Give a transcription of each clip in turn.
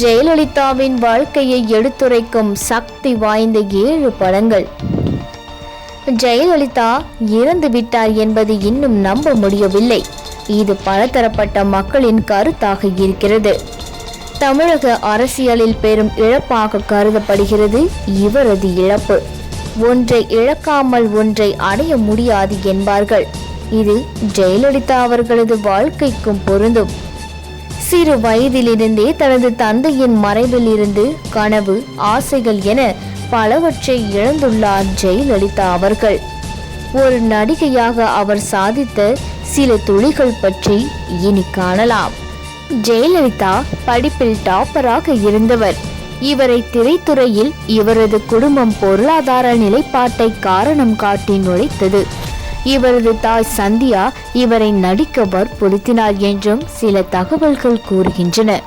ஜெயலலிதாவின் வாழ்க்கையை எடுத்துரைக்கும் சக்தி வாய்ந்த ஏழு படங்கள். ஜெயலலிதா இறந்து விட்டார் என்பது இன்னும் நம்ப முடியவில்லை. இது பலதரப்பட்ட மக்களின் கருத்தாக இருக்கிறது. தமிழக அரசியலில் பெரும் இழப்பாக கருதப்படுகிறது இவரது இழப்பு. ஒன்றை இழக்காமல் ஒன்றை அடைய முடியாது என்பார்கள். இது ஜெயலலிதா அவர்களது வாழ்க்கைக்கும் பொருந்தும். சிறு வயதிலிருந்தே தனது தந்தையின் மறைவில் இருந்து கனவு ஆசைகள் என பலவற்றை இழந்துள்ளார் ஜெயலலிதா அவர்கள். ஒரு நடிகையாக அவர் சாதித்த சில துளிகள் பற்றி இனி காணலாம். ஜெயலலிதா படிப்பில் டாப்பராக இருந்தவர். இவரை திரைத்துறையில் இவரது குடும்பம் பொருளாதார நிலைப்பாட்டை காரணம் காட்டி நுழைத்தது. இவரது தாய் சந்தியா இவரை நடிக்க வற்புறுத்தினார் என்றும் சில தகவல்கள் கூறுகின்றன.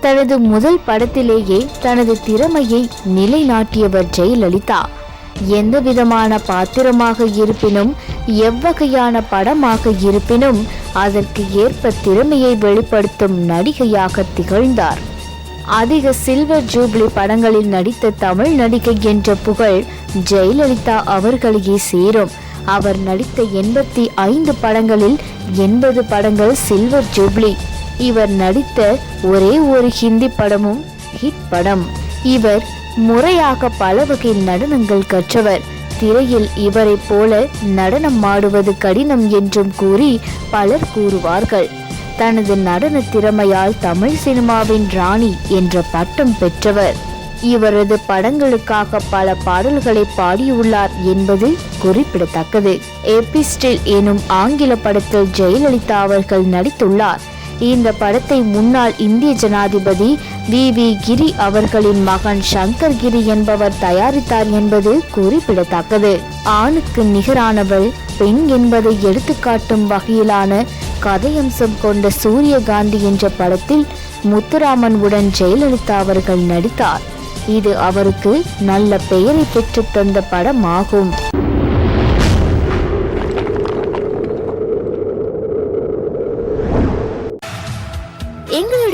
தனது முதல் படத்திலேயே தனது திறமையை நிலைநாட்டியவர் ஜெயலலிதா. எந்த விதமான பாத்திரமாக இருப்பினும் எவ்வகையான படமாக இருப்பினும் அதற்கு ஏற்ப திறமையை வெளிப்படுத்தும் நடிகையாக திகழ்ந்தார். அதிக சில்வர் ஜூப்ளி படங்களில் நடித்த தமிழ் நடிகை என்ற புகழ் ஜெயலலிதா அவர்களையே சேரும். அவர் நடித்த எண்பத்தி ஐந்து படங்களில் எண்பது படங்கள் சில்வர் ஜூப்ளி இவர் நடித்த ஒரே ஒரு ஹிந்தி படமும் ஹிட் படம். இவர் முறையாக பல வகை நடனங்கள் கற்றவர். திரையில் இவரைப் போல நடனம் ஆடுவது கடினம் என்றும் கூறி பலர் கூறுவார்கள். தனது நடன திறமையால் தமிழ் சினிமாவின் ராணி என்ற பட்டம் பெற்றவர். இவரது படங்களுக்காக பல பாடல்களை பாடியுள்ளார் என்பது குறிப்பிடத்தக்கது. எபிஸ்டில் எனும் ஆங்கில படத்தில் ஜெயலலிதா அவர்கள் நடித்துள்ளார். இந்த படத்தை முன்னாள் இந்திய ஜனாதிபதி வி. வி. கிரி அவர்களின் மகன் சங்கர் கிரி என்பவர் தயாரித்தார் என்பது குறிப்பிடத்தக்கது. ஆணுக்கு நிகரானவள் பெண் என்பதை எடுத்துக்காட்டும் வகையிலான கதையம்சம் கொண்ட சூரியகாந்தி என்ற படத்தில் முத்துராமன் உடன் ஜெயலலிதா அவர்கள் நடித்தார். இது அவருக்கு நல்ல பெயரை பெற்றுத் தந்த படமாகும்.